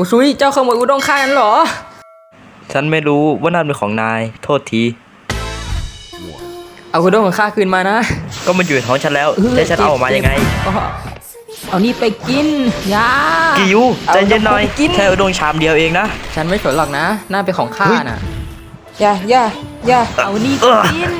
อุซุยเจ้าขโมยอุด้งข้านั้นเหรอ ฉันไม่รู้ว่านั่นเป็นของนาย โทษที เอาอุด้งของข้าคืนมานะ ก็มันอยู่ในท้องฉันแล้วจะให้ฉันเอาออกมายังไงก็เอานี่ไปกินยา กิยูอาใจเย็นหน่อยไปกิน แค่อุด้งชามเดียวเองนะ ฉันไม่สนหรอกนะน่าเป็นของข้าเฮ้ยน่ะอย่าอย่าอย่าเอานี่เออกิน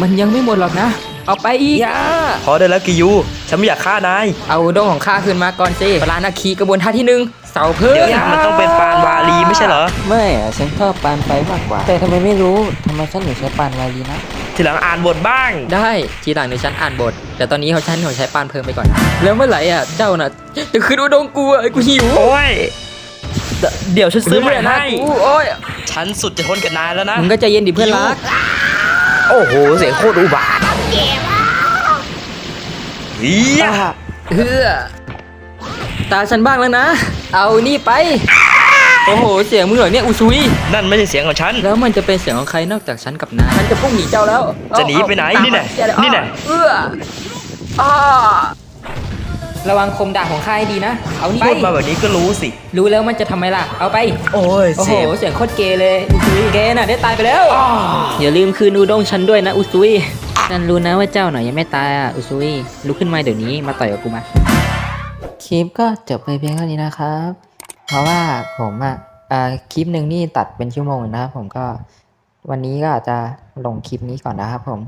มันยังไม่หมดหรอกนะ เอาไปอีก อย่าพอได้แล้วกิยู ฉันไม่อยากฆ่านาย เอาอุด้งของข้าคืนมาก่อนสิปลานาคีกระบวนท่าที่หนึ่งเสาเพิ่มเดี๋ยวนะมันต้องเป็นปานวาลีไม่ใช่เหรอ ไม่อะฉันชอบปานไปมากกว่า แต่ทำไมไม่รู้ทำไมฉันถึงใช้ปานวาลีนะทีหลังอ่านบทบ้าง ได้ทีหลังเดี๋ยวฉันอ่านบท แต่ตอนนี้เขาฉันขอใช้ปานเพิ่มไปก่อน แล้วเมื่อไหร่อะเจ้าน่ะจะคืนอุด้งกูอะไอ้กูหิวโอ้ยเดเดี๋ยวฉันซื้อใหม่นะให้กูโอ้ยฉันสุดจะทนกับนายแล้วนะมึงก็ใจเย็นดิเพื่อนรักโอ้โหเสียงโคตรอุบาท เฮียเฮือตาฉันบ้างแล้วนะ เอานี่ไป โอ้โห เสียงมึงเหรอเนี่ยอุซุย นั่นไม่ใช่เสียงของฉัน แล้วมันจะเป็นเสียงของใครนอกจากฉันกับนายฉันจะพุ่งหนีเจ้าแล้วจะหนีไปไหนเอานี่แน่ตามมานี่แน่เอื้ออ้าระวังคมดาบของข้าให้ดีนะ เอานี่พูไปดมาแบบนี้ก็รู้สิ รู้แล้วมันจะทำไมล่ะ เอาไป โอ้ยโอ้โหเจ็บเสียงโคตรเกย์เลย อุซุยเกย์น่ะได้ตายไปแล้ว อย่าลืมคืนอูด้งฉันด้วยนะอุซุย ฉันรู้นะว่าเจ้าหน่อยยังไม่ตายอะอุซุยลุกขึ้นมาเดี๋ยวนี้มาต่อยกับกูมาคลิปก็จบไปเพียงเท่านี้นะครับ เพราะว่าผมอะอ่าคลิปหนึ่งนี่ตัดเป็นชั่วโมงนะครับผมก็วันนี้ก็อาจจะลงคลิปนี้ก่อนนะครับผม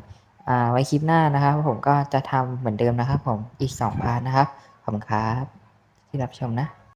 ไว้คลิปหน้านะครับ ผมก็จะทำเหมือนเดิมนะครับ ผมอีกสองพาร์ทนะครับ ขอบคุณครับ ที่รับชมนะ